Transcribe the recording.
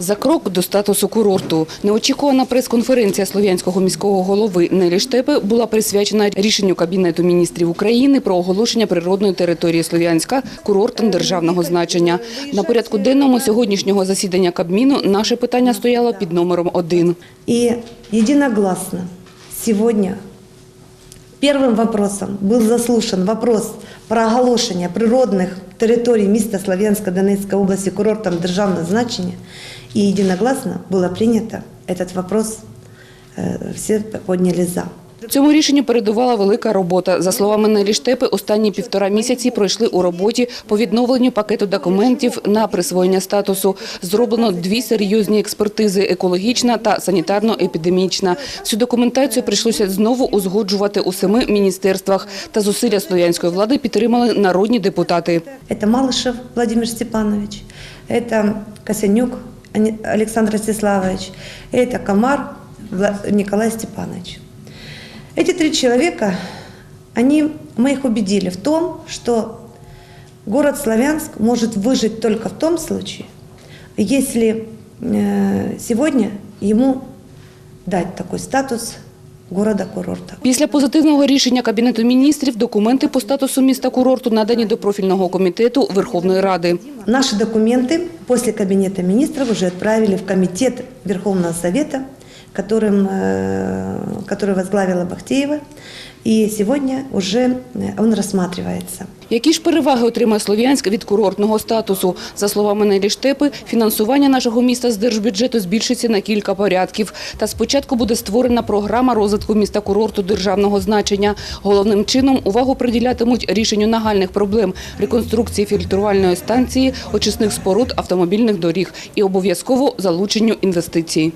За крок до статусу курорту неочікувана прес-конференція слов'янського міського голови Нелі Штепи була присвячена рішенню Кабінету міністрів України про оголошення природної території Слов'янська курортом державного значення. На порядку денному сьогоднішнього засідання Кабміну наше питання стояло під номером один. И единогласно сегодня первым вопросом был заслушан вопрос про оголошення природних територій міста Славянска Донецької області курортом державного значення. И единогласно было принято этот вопрос, э, все подняли «за». Цьому рішенню передувала велика робота. За словами Нелі Штепи, останні півтора місяці пройшли у роботі по відновленню пакету документів на присвоєння статусу. Зроблено дві серйозні експертизи – екологічна та санітарно-епідемічна. Цю документацію прийшлося знову узгоджувати у семи міністерствах. Та зусилля слов'янської влади підтримали народні депутати. Это Малышев Владимир Степанович, это Косянюк Ани- Александр Ростиславович, это Комар Вла- Николай Степанович. Эти три человека, они, мы их убедили в том, что город Славянск может выжить только в том случае, если э, сегодня ему дать такой статус города-курорта. Після позитивного рішення Кабінету міністрів документи по статусу міста-курорту надані до профільного комітету Верховної Ради. Наши документы после Кабинета министров уже отправили в Комитет Верховного Совета, которым, э, который возглавила Бахтеева. И сегодня уже э, он рассматривается. Які ж переваги отримає Слов'янськ від курортного статусу? За словами Нелі Штепи, фінансування нашого міста з держбюджету збільшиться на кілька порядків. Та спочатку буде створена програма розвитку міста-курорту державного значення. Головним чином увагу приділятимуть рішенню нагальних проблем – реконструкції фільтрувальної станції, очисних споруд, автомобільних доріг і обов'язково залученню інвестицій.